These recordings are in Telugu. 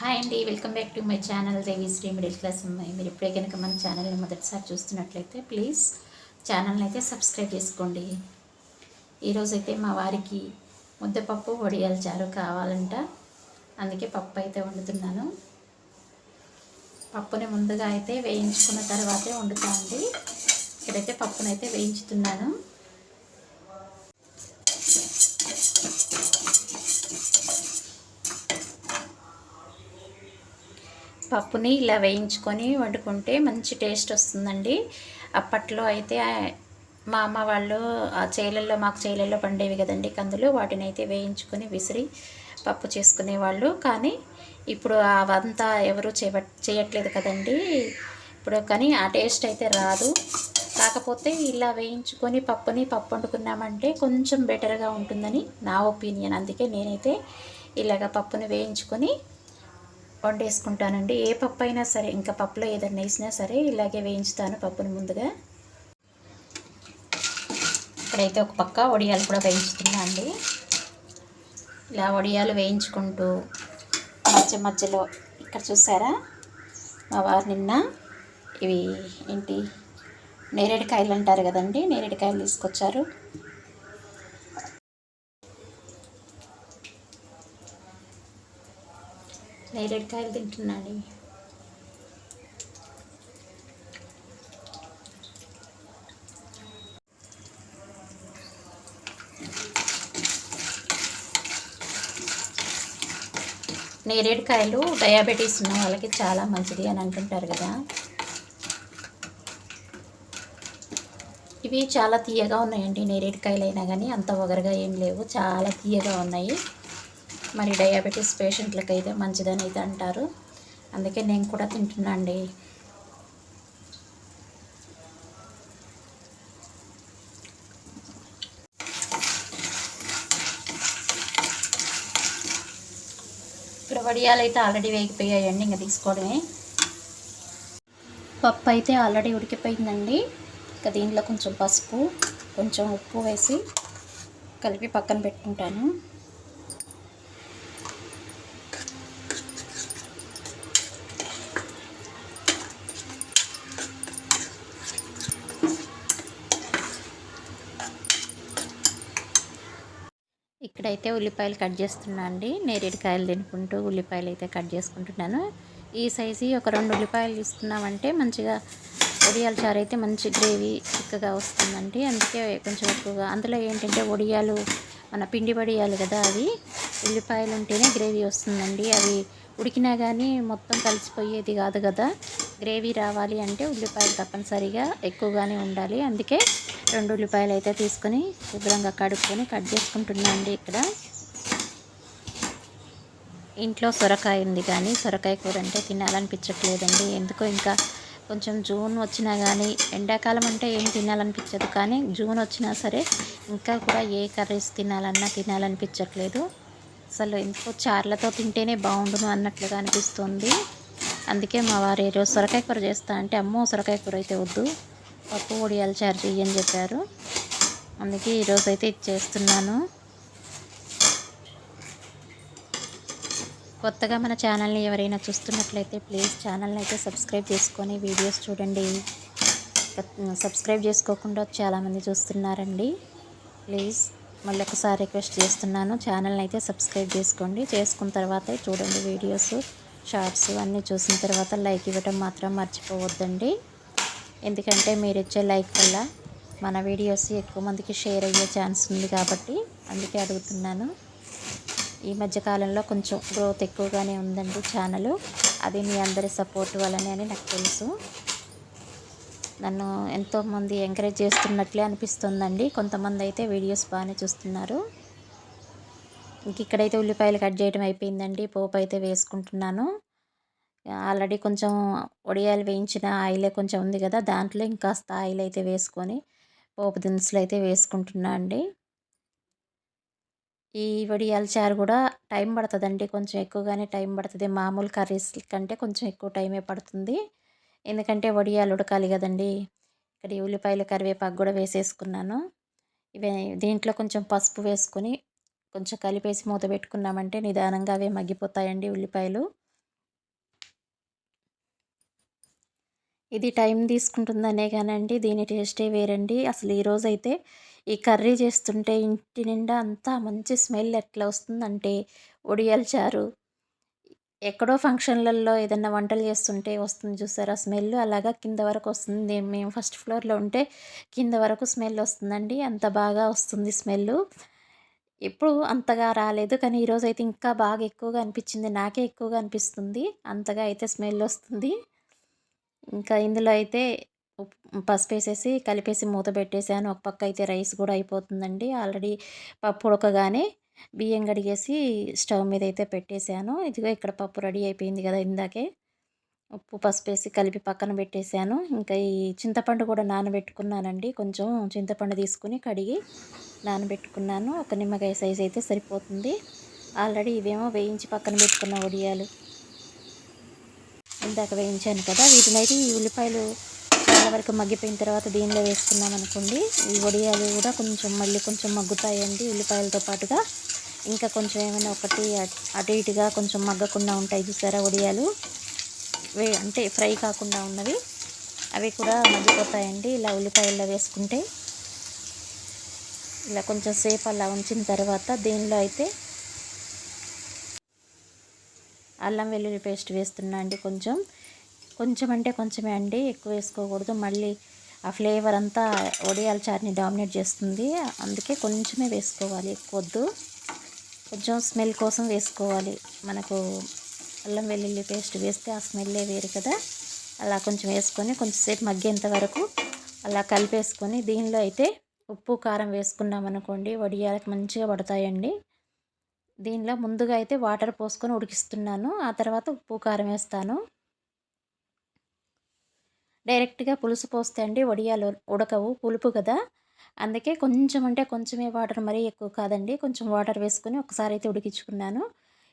హాయ్ అండి welcome back to my channel Sri middle class అమ్మాయి. మీరు ఇప్పుడే కనుక మన ఛానల్ని మొదటిసారి చూస్తున్నట్లయితే ప్లీజ్ ఛానల్ని అయితే సబ్స్క్రైబ్ చేసుకోండి. ఈరోజైతే మా వారికి ముద్దపప్పు వడియాల చారు కావాలంట. అందుకే పప్పు అయితే వండుతున్నాను. పప్పుని ముందుగా అయితే వేయించుకున్న తర్వాతే వండుతా అండి. ఇక్కడైతే పప్పునైతే వేయించుతున్నాను. పప్పుని ఇలా వేయించుకొని వండుకుంటే మంచి టేస్ట్ వస్తుందండి. అప్పట్లో అయితే మా అమ్మ వాళ్ళు ఆ చేలల్లో మాకు చేలల్లో పండేవి కదండి కందులు. వాటిని అయితే వేయించుకొని విసిరి పప్పు చేసుకునేవాళ్ళు కానీ ఇప్పుడు అవంతా ఎవరు చేయట్లేదు కదండి. ఇప్పుడు కానీ ఆ టేస్ట్ అయితే రాదు. కాకపోతే ఇలా వేయించుకొని పప్పుని పప్పు వండుకున్నామంటే కొంచెం బెటర్గా ఉంటుందని నా ఒపీనియన్. అందుకే నేనైతే ఇలాగ పప్పుని వేయించుకొని వండేసుకుంటానండి. ఏ పప్పు అయినా సరే ఇంకా పప్పులో ఏదైనా వేసినా సరే ఇలాగే వేయించుతాను పప్పుని ముందుగా. ఇక్కడైతే ఒక పక్క వడియాలు కూడా వేయించుతున్నా అండి. ఇలా వడియాలు వేయించుకుంటూ మధ్య మధ్యలో ఇక్కడ చూసారా? మా వారు నిన్న ఇవి ఏంటి? నేరేడుకాయలు అంటారు కదండి నేరేడుకాయలు తీసుకొచ్చారు. నేరేడుకాయలు తింటున్నాడు నేరేడుకాయలు డయాబెటీస్ ఉన్న వాళ్ళకి చాలా మంచిది అని అంటుంటారు కదా. ఇవి చాలా తీయగా ఉన్నాయండి నేరేడుకాయలు అయినా కానీ అంత ఒగరగా ఏం లేవు చాలా తీయగా ఉన్నాయి. మరి డయాబెటీస్ పేషెంట్లకు అయితే మంచిదని అయితే అంటారు. అందుకే నేను కూడా తింటున్నా అండి ఇప్పుడు వడియాలు అయితే ఆల్రెడీ వేగిపోయాయండి ఇంకా తీసుకోవడమే. పప్పు అయితే ఆల్రెడీ ఉడికిపోయిందండి. ఇంకా దీంట్లో కొంచెం పసుపు కొంచెం ఉప్పు వేసి కలిపి పక్కన పెట్టుకుంటాను. ఇక్కడైతే ఉల్లిపాయలు కట్ చేస్తున్నా అండి. నేరేడుకాయలు తినుకుంటూ ఉల్లిపాయలు అయితే కట్ చేసుకుంటున్నాను. ఈ సైజు ఒక రెండు ఉల్లిపాయలు తీసుకున్నామంటే మంచిగా ఒడియాల చారు అయితే మంచి గ్రేవీ చిక్కగా వస్తుందండి. అందుకే కొంచెం ఎక్కువగా అందులో ఏంటంటే ఒడియాలు మన పిండి పడియాలి కదా అవి. ఉల్లిపాయలు ఉంటేనే గ్రేవీ వస్తుందండి. అవి ఉడికినా కానీ మొత్తం కలిసిపోయేది కాదు కదా. గ్రేవీ రావాలి అంటే ఉల్లిపాయలు తప్పనిసరిగా ఎక్కువగానే ఉండాలి. అందుకే రెండు ఉల్లిపాయలు అయితే తీసుకొని శుభ్రంగా కడుక్కొని కట్ చేసుకుంటున్నా అండి ఇక్కడ. ఇంట్లో సొరకాయ ఉంది కానీ సొరకాయ కూర అంటే తినాలనిపించట్లేదండి. ఎందుకో ఇంకా కొంచెం జూన్ వచ్చినా కానీ ఎండాకాలం అంటే ఏం తినాలనిపించదు కానీ జూన్ వచ్చినా సరే ఇంకా కూడా ఏ కర్రీస్ తినాలన్నా తినాలనిపించట్లేదు. అసలు ఎందుకో చార్లతో తింటేనే బాగుండును అన్నట్లుగా అనిపిస్తుంది. అందుకే మా వారు ఈరోజు సొరకాయ కూర చేస్తా అంటే అమ్మో సొరకాయ కూర అయితే వద్దు. పప్పు వడియాలు చారు చెయ్యని చెప్పారు. అందుకే ఈరోజు అయితే ఇది చేస్తున్నాను. కొత్తగా మన ఛానల్ని ఎవరైనా చూస్తున్నట్లయితే ప్లీజ్ ఛానల్ని అయితే సబ్స్క్రైబ్ చేసుకొని వీడియోస్ చూడండి. సబ్స్క్రైబ్ చేసుకోకుండా చాలామంది చూస్తున్నారండి. ప్లీజ్ మళ్ళీ ఒకసారి రిక్వెస్ట్ చేస్తున్నాను ఛానల్ని అయితే సబ్స్క్రైబ్ చేసుకోండి. చేసుకున్న తర్వాత చూడండి వీడియోస్ షార్ట్స్ అన్నీ చూసిన తర్వాత లైక్ ఇవ్వటం మాత్రం మర్చిపోవద్దండి. ఎందుకంటే మీరు ఇచ్చే లైక్ వల్ల మన వీడియోస్ ఎక్కువ మందికి షేర్ అయ్యే ఛాన్స్ ఉంది కాబట్టి అందుకే అడుగుతున్నాను. ఈ మధ్యకాలంలో కొంచెం గ్రోత్ ఎక్కువగానే ఉందండి ఛానల్ అది మీ అందరి సపోర్ట్ వల్లనే అని నాకు తెలుసు. నన్ను ఎంతోమంది ఎంకరేజ్ చేస్తున్నట్లే అనిపిస్తుందండి. కొంతమంది అయితే వీడియోస్ బాగానే చూస్తున్నారు. ఇంక ఇక్కడైతే ఉల్లిపాయలు కట్ చేయడం అయిపోయిందండి. పోపు అయితే వేసుకుంటున్నాను. ఆల్రెడీ కొంచెం వడియాలు వేయించిన ఆయిలే కొంచెం ఉంది కదా దాంట్లో ఇంకాస్త ఆయిల్ అయితే వేసుకొని పోపు దినుసులు అయితే వేసుకుంటున్నా అండి. ఈ వడియాల చారు కూడా టైం పడుతుందండి కొంచెం ఎక్కువగానే టైం పడుతుంది. మామూలు కర్రీస్ కంటే కొంచెం ఎక్కువ టైమే పడుతుంది. ఎందుకంటే వడియాలు ఉడకాలి కదండి. ఇక్కడ ఉల్లిపాయలు కరివేపాకు కూడా వేసేసుకున్నాను. ఇవే దీంట్లో కొంచెం పసుపు వేసుకొని కొంచెం కలిపేసి మూత పెట్టుకున్నామంటే నిదానంగా అవే మగ్గిపోతాయండి ఉల్లిపాయలు. ఇది టైం తీసుకుంటుందనే కానండి దీని టేస్టే వేరండి. అసలు ఈరోజు అయితే ఈ కర్రీ చేస్తుంటే ఇంటి నిండా అంతా మంచి స్మెల్ ఎట్లా వస్తుందంటే ఒడియాల చారు. ఎక్కడో ఫంక్షన్లలో ఏదైనా వంటలు చేస్తుంటే వస్తుంది చూసారా స్మెల్ అలాగా కింద వరకు వస్తుంది. మేము ఫస్ట్ ఫ్లోర్లో ఉంటే కింద వరకు స్మెల్ వస్తుందండి అంత బాగా వస్తుంది స్మెల్ ఎప్పుడు అంతగా రాలేదు కానీ ఈరోజు అయితే ఇంకా బాగా ఎక్కువగా అనిపించింది నాకే ఎక్కువగా అనిపిస్తుంది. అంతగా అయితే స్మెల్ వస్తుంది. ఇంకా ఇందులో అయితే పసుపు వేసేసి కలిపేసి మూత పెట్టేసాను. ఒక పక్క అయితే రైస్ కూడా అయిపోతుందండి. ఆల్రెడీ పప్పు ఉడకగానే బియ్యం కడిగేసి స్టవ్ మీద అయితే పెట్టేశాను ఇదిగో ఇక్కడ పప్పు రెడీ అయిపోయింది కదా ఇందాకే. ఉప్పు పసుపు వేసి కలిపి పక్కన పెట్టేశాను ఇంకా ఈ చింతపండు కూడా నానబెట్టుకున్నానండి. కొంచెం చింతపండు తీసుకుని కడిగి నానబెట్టుకున్నాను. ఒక నిమ్మకాయ సైజ్ అయితే సరిపోతుంది. ఆల్రెడీ ఇవేమో వేయించి పక్కన పెట్టుకున్న వడియాలు. ఇందాక వేయించాను కదా. వీటిని అయితే ఈ ఉల్లిపాయలు చాలా వరకు మగ్గిపోయిన తర్వాత దీనిలో వేసుకున్నాం అనుకోండి. ఈ వడియాలు కూడా కొంచెం మళ్ళీ కొంచెం మగ్గుతాయండి ఉల్లిపాయలతో పాటుగా. ఇంకా కొంచెం ఏమైనా ఒకటి అటు ఇటుగా కొంచెం మగ్గకుండా ఉంటాయి చూసారా వడియాలు. వే అంటే ఫ్రై కాకుండా ఉన్నవి. అవి కూడా మగ్గిపోతాయండి ఇలా ఉల్లిపాయల్లో వేసుకుంటే. ఇలా కొంచెం సేపు అలా ఉంచిన తర్వాత దీనిలో అయితే అల్లం వెల్లుల్లి పేస్ట్ వేస్తున్నా అండి కొంచెం. కొంచెం అంటే కొంచెమే అండి ఎక్కువ వేసుకోకూడదు. మళ్ళీ ఆ ఫ్లేవర్ అంతా ఒడియాల చాట్ని డామినేట్ చేస్తుంది. అందుకే కొంచెమే వేసుకోవాలి ఎక్కువద్దు. కొంచెం స్మెల్ కోసం వేసుకోవాలి. మనకు అల్లం వెల్లుల్లి పేస్ట్ వేస్తే ఆ స్మెల్లే వేరు కదా. అలా కొంచెం వేసుకొని కొంచెంసేపు మగ్గేంత వరకు అలా కలిపేసుకొని దీనిలో అయితే ఉప్పు కారం వేసుకున్నాం అనుకోండి వడియాలకు మంచిగా పడతాయండి. దీనిలో ముందుగా అయితే వాటర్ పోసుకొని ఉడికిస్తున్నాను. ఆ తర్వాత ఉప్పు కారం వేస్తాను. డైరెక్ట్గా పులుసు పోస్తే అండి వడియాలు ఉడకవు పులుపు కదా. అందుకే కొంచెం అంటే కొంచెమే వాటర్ మరీ ఎక్కువ కాదండి. కొంచెం వాటర్ వేసుకొని ఒకసారి అయితే ఉడికించుకున్నాను.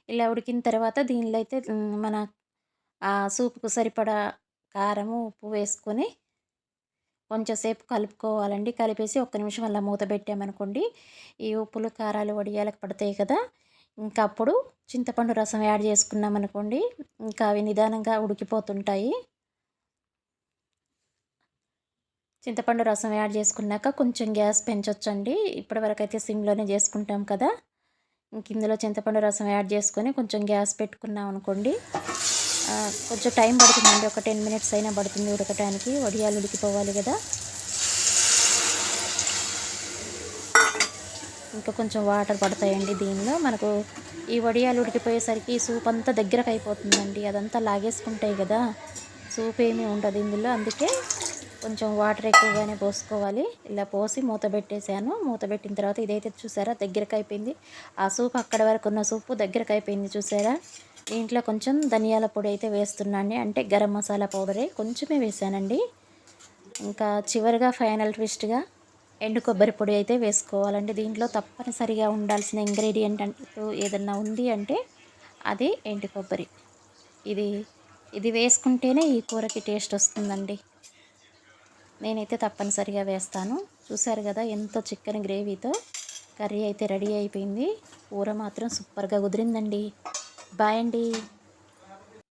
ఇలా ఉడికిన తర్వాత దీనిలో అయితే మన సూప్కు సూపుకు సరిపడా కారము ఉప్పు వేసుకొని కొంచెంసేపు కలుపుకోవాలండి. కలిపేసి ఒక్క నిమిషం అలా మూత పెట్టామనుకోండి ఈ ఉప్పులు కారాలు వడియాలకు పడతాయి కదా. ఇంకా అప్పుడు చింతపండు రసం యాడ్ చేసుకున్నాం అనుకోండి ఇంకా అవి నిదానంగా ఉడికిపోతుంటాయి. చింతపండు రసం యాడ్ చేసుకున్నాక కొంచెం గ్యాస్ పెంచొచ్చండి. ఇప్పటివరకు అయితే సిమ్లోనే చేసుకుంటాం కదా. ఇంక ఇందులో చింతపండు రసం యాడ్ చేసుకొని కొంచెం గ్యాస్ పెట్టుకున్నాం అనుకోండి కొంచెం టైం పడుతుందండి. ఒక టెన్ మినిట్స్ అయినా పడుతుంది ఉడకటానికి. వడియాలు ఉడికిపోవాలి కదా. ఇంకా కొంచెం వాటర్ పడతాయండి దీనిలో. మనకు ఈ వడియాలు ఉడికిపోయేసరికి సూప్ అంతా దగ్గరకు అయిపోతుందండి. అదంతా లాగేసుకుంటాయి కదా సూప్ ఏమీ ఉండదు ఇందులో. అందుకే కొంచెం వాటర్ ఎక్కువగానే పోసుకోవాలి. ఇలా పోసి మూత పెట్టేశాను. మూత పెట్టిన తర్వాత ఇదైతే చూసారా దగ్గరకు అయిపోయింది. ఆ సూప్ అక్కడ వరకు ఉన్న సూపు దగ్గరకు అయిపోయింది చూసారా? దీంట్లో కొంచెం ధనియాల పొడి అయితే వేస్తున్నాండి అంటే గరం మసాలా పౌడరే కొంచెమే వేసానండి ఇంకా చివరిగా ఫైనల్ ట్విస్ట్గా ఎండు కొబ్బరి పొడి అయితే వేసుకోవాలండి. దీంట్లో తప్పనిసరిగా ఉండాల్సిన ఇంగ్రీడియంట్ అంటూ ఏదన్నా ఉంది అంటే అది ఎండు కొబ్బరి. ఇది ఇది వేసుకుంటేనే ఈ కూరకి టేస్ట్ వస్తుందండి. నేనైతే తప్పనిసరిగా వేస్తాను. చూశారు కదా ఎంతో చికెన్ గ్రేవీతో కర్రీ అయితే రెడీ అయిపోయింది. కూర మాత్రం సూపర్గా కుదిరిందండి. బాయ్ అండి.